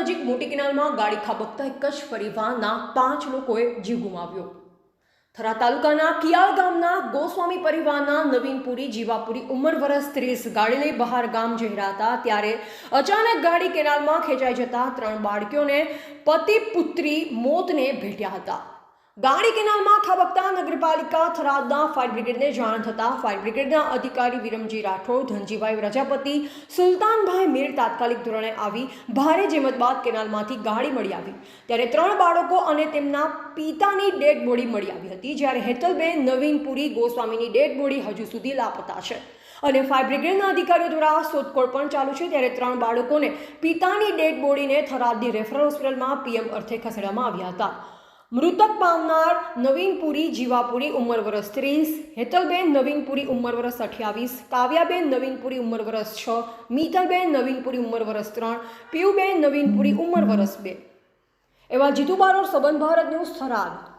નજીક મોટી કેનાલમાં ગાડી ખાબકતા એક જ પરિવારના પાંચ લોકોએ જીવ ગુમાવ્યો. થરા તાલુકાના કિયાળ ગામના ગોસ્વામી પરિવારના નવીનપુરી જીવાપુરી ઉંમર વરસ ત્રીસ ગાડી લઈ બહાર ગામ જઈ રહ્યા હતા ત્યારે અચાનક ગાડી કેનાલમાં ખેંચાઈ જતા ત્રણ બાળકીઓને પતિ પુત્રી મોતને ભેટ્યા હતા. ગાડી કેનાલમાં ખાબકતા નગરપાલિકા થરાદના ફાયર બ્રિગેડને જાણ થતાં ફાયર બ્રિગેડના અધિકારી વિરમજી રાઠોડ, ધનજીભાઈ પ્રજાપતિ, સુલતાનભાઈ મીર તાત્કાલિક ધોરણે આવી ભારે જેમત બાદ કેનાલમાંથી ગાડી મળી આવી. ત્યારે ત્રણ બાળકો અને તેમના પિતાની ડેડ બોડી મળી આવી હતી, જ્યારે હેતલબેન નવીનપુરી ગોસ્વામીની ડેડ બોડી હજુ સુધી લાપતા છે. અને ફાયર બ્રિગેડના અધિકારીઓ દ્વારા શોધખોળ પણ ચાલુ છે, ત્યારે ત્રણ બાળકોને પિતાની ડેડ બોડીને થરાદની રેફરલ હોસ્પિટલમાં પીએમ અર્થે ખસેડવામાં આવ્યા હતા. મૃતક પામનાર નવીનપુરી જીવાપુરી ઉંમર વરસ ત્રીસ, હેતલબેન નવીનપુરી ઉંમર વરસ અઠ્યાવીસ, કાવ્યાબેન નવીનપુરી ઉંમર વરસ છ, મિતલબેન નવીનપુરી ઉંમર વરસ ત્રણ, પિયુબેન નવીનપુરી ઉંમર વરસ બે. એવા જીતુ બારોડ સંબંધ ભારત ન્યૂઝ થરાદ.